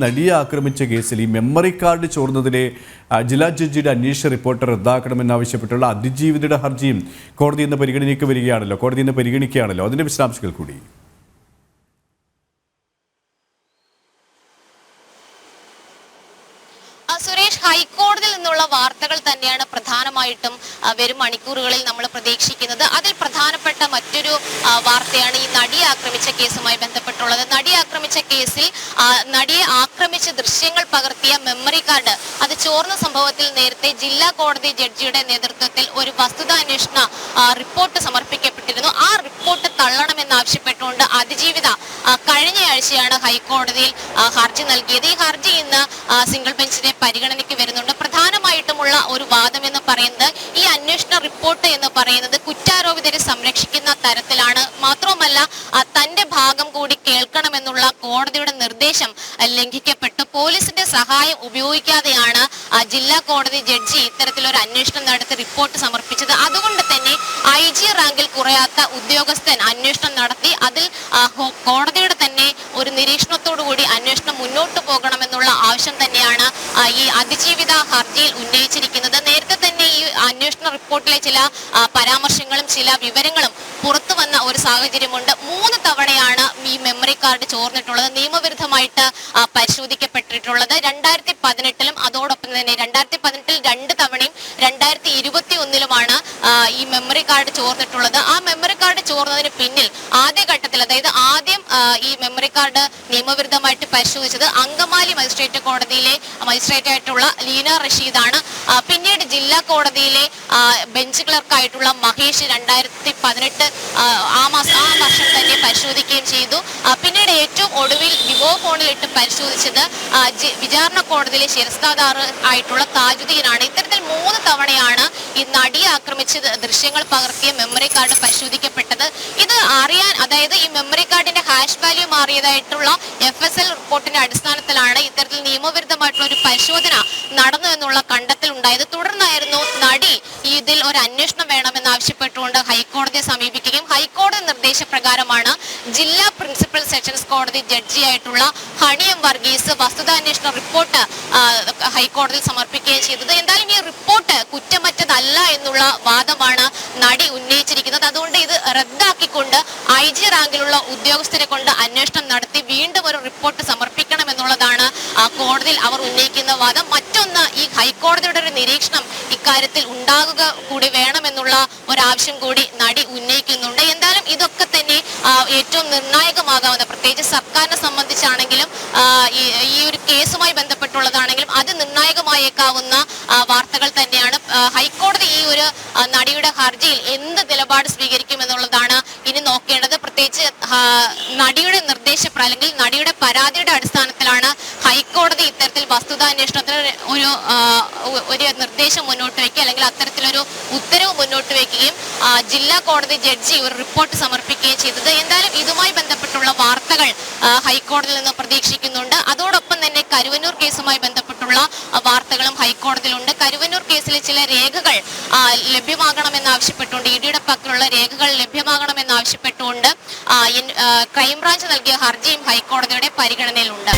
നടിയെ ആക്രമിച്ച കേസിൽ ഈ മെമ്മറി കാർഡ് ചോർന്നതിലെ ജില്ലാ ജഡ്ജിയുടെ അന്വേഷണ റിപ്പോർട്ട് റദ്ദാക്കണമെന്നാവശ്യപ്പെട്ടുള്ള അതിജീവിതയുടെ ഹർജിയും കോടതി ഇന്ന് പരിഗണനയ്ക്ക് വരികയാണല്ലോ കോടതി ഇന്ന് പരിഗണിക്കുകയാണല്ലോ. അതിന്റെ വിശദാംശങ്ങൾ കൂടി. സുരേഷ് ഹൈക്കോടതിയിൽ നിന്നുള്ള വാർത്തകൾ തന്നെയാണ് പ്രധാനമായിട്ടും വരും മണിക്കൂറുകളിൽ നമ്മൾ പ്രതീക്ഷിക്കുന്നത്. അതിൽ പ്രധാനപ്പെട്ട മറ്റൊരു വാർത്തയാണ് ഈ നടിയെ ആക്രമിച്ച കേസുമായി ബന്ധപ്പെട്ടുള്ളത്. നടിയെ ആക്രമിച്ച കേസിൽ നടിയെ ആക്രമിച്ച ദൃശ്യങ്ങൾ പകർത്തിയ മെമ്മറി കാർഡ് അത് ചോർന്ന സംഭവത്തിൽ നേരത്തെ ജില്ലാ കോടതി ജഡ്ജിയുടെ നേതൃത്വത്തിൽ ഒരു വസ്തുതാന്വേഷണ റിപ്പോർട്ട് തള്ളണമെന്നാവശ്യപ്പെട്ടുകൊണ്ട് അതിജീവിത കഴിഞ്ഞയാഴ്ചയാണ് ഹൈക്കോടതിയിൽ ഹർജി നൽകിയത്. ഈ ഹർജി ഇന്ന് സിംഗിൾ ബെഞ്ചിന്റെ പരിഗണനയ്ക്ക് വരുന്നുണ്ട്. പ്രധാനമായിട്ടുമുള്ള ഒരു വാദം എന്ന് പറയുന്നത് ഈ അന്വേഷണ റിപ്പോർട്ട് എന്ന് പറയുന്നത് കുറ്റാരോപിതരെ സംരക്ഷിക്കുന്ന തരത്തിലാണ്. മാത്രവുമല്ല തന്റെ ഭാഗം കൂടി കേൾക്കണമെന്നുള്ള കോടതിയുടെ നിർദ്ദേശം ലംഘിക്കപ്പെട്ടു. പോലീസിന്റെ സഹായം ഉപയോഗിക്കാതെയാണ് ജില്ലാ കോടതി ജഡ്ജി ഇത്തരത്തിലൊരു അന്വേഷണം നടത്തി റിപ്പോർട്ട് സമർപ്പിച്ചത്. അതുകൊണ്ട് തന്നെ ഐ ജി റാങ്കിൽ കുറയാത്ത ഉദ്യോഗസ്ഥൻ അന്വേഷണം നടത്തി. അതിൽ കോടതിയുടെ തന്നെ ഒരു നിരീക്ഷണത്തോടു കൂടി അന്വേഷണം മുന്നോട്ട് പോകണമെന്നുള്ള ആവശ്യം തന്നെയാണ് ഈ അതിജീവിത ഹർജിയിൽ ഉന്നയിച്ചിരിക്കുന്നത്. നേരത്തെ തന്നെ ഈ അന്വേഷണ റിപ്പോർട്ടിലെ ചില പരാമർശങ്ങളും ചില വിവരങ്ങളും പുറത്തു വന്ന ഒരു സാഹചര്യമുണ്ട്. മൂന്ന് തവണയാണ് കാർഡ് ചോർന്നിട്ടുള്ളത്. നിയമവിരുദ്ധമായിട്ട് പരിശോധിക്കപ്പെട്ടിട്ടുള്ളത്. രണ്ടായിരത്തി പതിനെട്ടിലും അതോടൊപ്പം തന്നെ രണ്ടായിരത്തി പതിനെട്ടിൽ രണ്ട് തവണയും രണ്ടായിരത്തി ഇരുപത്തി ഒന്നിലുമാണ് ഈ മെമ്മറി കാർഡ് ചോർന്നിട്ടുള്ളത്. ആ മെമ്മറി കാർഡ് ചോർന്നതിന് പിന്നിൽ ആദ്യഘട്ടത്തിൽ അതായത് ആദ്യം ഈ മെമ്മറി കാർഡ് നിയമവിരുദ്ധമായിട്ട് പരിശോധിച്ചത് അങ്കമാലി മജിസ്ട്രേറ്റ് കോടതിയിലെ മജിസ്ട്രേറ്റ് ആയിട്ടുള്ള ലീന റഷീദാണ്. പിന്നീട് ജില്ലാ കോടതിയിലെ ബെഞ്ച് ക്ലർക്കായിട്ടുള്ള മഹേഷ് രണ്ടായിരത്തി പതിനെട്ട് ആ മാസം ആ തന്നെ പരിശോധിക്കുകയും ചെയ്തു. പിന്നീട് ഏറ്റവും ഒടുവിൽ വിവോ ഫോണിലിട്ട് പരിശോധിച്ചത് വിചാരണ കോടതിയിലെ ശിരസ്താദാർ ആയിട്ടുള്ള താജുദ്ദീനാണ്. ഇത്തരത്തിൽ മൂന്ന് തവണയാണ് ഈ നടിയെ ആക്രമിച്ച് ദൃശ്യങ്ങൾ പകർത്തിയ മെമ്മറി കാർഡ് പരിശോധിക്കപ്പെട്ടത്. ഇത് അറിയാൻ അതായത് ഈ മെമ്മറി കാർഡിന്റെ ഹാഷ് വാല്യൂ മാറിയതായിട്ടുള്ള എഫ് എസ് എൽ റിപ്പോർട്ടിന്റെ അടിസ്ഥാനത്തിലാണ് ഇത്തരത്തിൽ നിയമവിരുദ്ധമായിട്ടുള്ള ഒരു പരിശോധന നടന്നു എന്നുള്ള കണ്ടെത്തൽ ഉണ്ടായത് തുടർന്നായിരുന്നു നടി ഇതിൽ ഒരു അന്വേഷണം വേണമെന്ന് ആവശ്യപ്പെട്ടുകൊണ്ട് ഹൈക്കോടതിയെ സമീപിക്കുകയും ഹൈക്കോടതി നിർദ്ദേശപ്രകാരമാണ് ജില്ലാ പ്രിൻസിപ്പൽ സെഷൻസ് കോടതി ജഡ്ജിയായിട്ടുള്ള ഹണി എം വർഗീസ് വസ്തുതാന്വേഷണ റിപ്പോർട്ട് ഹൈക്കോടതിയിൽ സമർപ്പിക്കുകയും ചെയ്തത്. എന്തായാലും ഈ റിപ്പോർട്ട് കുറ്റമറ്റതല്ല എന്നുള്ള വാദമാണ് നടി ഉന്നയിച്ചിരിക്കുന്നത്. അതുകൊണ്ട് ഇത് റദ്ദാക്കിക്കൊണ്ട് ഐ ജി റാങ്കിലുള്ള ഉദ്യോഗസ്ഥരെ കൊണ്ട് അന്വേഷണം നടത്തി വീണ്ടും ഒരു റിപ്പോർട്ട് ആ, കോടതിയിൽ അവർ ഉന്നയിക്കുന്ന വാദം മറ്റൊന്ന് ഈ ഹൈക്കോടതിയുടെ ഒരു നിരീക്ഷണം ഇക്കാര്യത്തിൽ ഉണ്ടാകുക കൂടി വേണമെന്നുള്ള ഒരാവശ്യം കൂടി നടി ഉന്നയിക്കുന്നുണ്ട്. എന്തായാലും ഇതൊക്കെ തന്നെ ഏറ്റവും നിർണായകമാകാവുന്ന പ്രത്യേകിച്ച് സർക്കാരിനെ സംബന്ധിച്ചാണെങ്കിലും ഈ- ഒരു കേസുമായി ബന്ധപ്പെട്ടുള്ളതാണെങ്കിലും അത് നിർണായകമായേക്കാവുന്ന വാർത്തകൾ തന്നെയാണ്. ഹൈക്കോടതി ഈ ഒരു നടിയുടെ ഹർജിയിൽ എന്ത് നിലപാട് സ്വീകരിക്കും എന്നുള്ളതാണ് ഇനി നോക്കേണ്ടത്. പ്രത്യേകിച്ച് നടിയുടെ നിർദ്ദേശപ്ര അല്ലെങ്കിൽ നടിയുടെ പരാതിയുടെ അടിസ്ഥാനത്തിലാണ് ഹൈക്കോടതി ഇത്തരത്തിൽ വസ്തുതാന്വേഷണത്തിന് ഒരു ഒരു നിർദ്ദേശം മുന്നോട്ട് വയ്ക്കുക അല്ലെങ്കിൽ അത്തരത്തിലൊരു ഉത്തരവ് മുന്നോട്ട് വയ്ക്കുകയും ജില്ലാ കോടതി ജഡ്ജി ഒരു റിപ്പോർട്ട് സമർപ്പിക്കുകയും ചെയ്തത്. എന്തായാലും ഇതുമായി ബന്ധപ്പെട്ടുള്ള വാർത്തകൾ ഹൈക്കോടതിയിൽ നിന്ന് പ്രതീക്ഷിക്കുന്നുണ്ട്. അതോടൊപ്പം തന്നെ കരുവന്നൂർ കേസുമായി ബന്ധപ്പെട്ടുള്ള വാർത്തകളും ഹൈക്കോടതിയിലുണ്ട്. കരുവന്നൂർ കേസിലെ ചില രേഖകൾ ലഭ്യമാകണമെന്നാവശ്യപ്പെട്ടുകൊണ്ട് ലഭ്യമാകണമെന്ന് ആവശ്യപ്പെട്ടുകൊണ്ട് ഇ ഡിയുടെ പക്കലുള്ള രേഖകൾ ലഭ്യമാകണമെന്നാവശ്യപ്പെട്ടുകൊണ്ട് ക്രൈംബ്രാഞ്ച് നൽകിയ ഹർജിയും ഹൈക്കോടതിയുടെ പരിഗണനയിലുണ്ട്.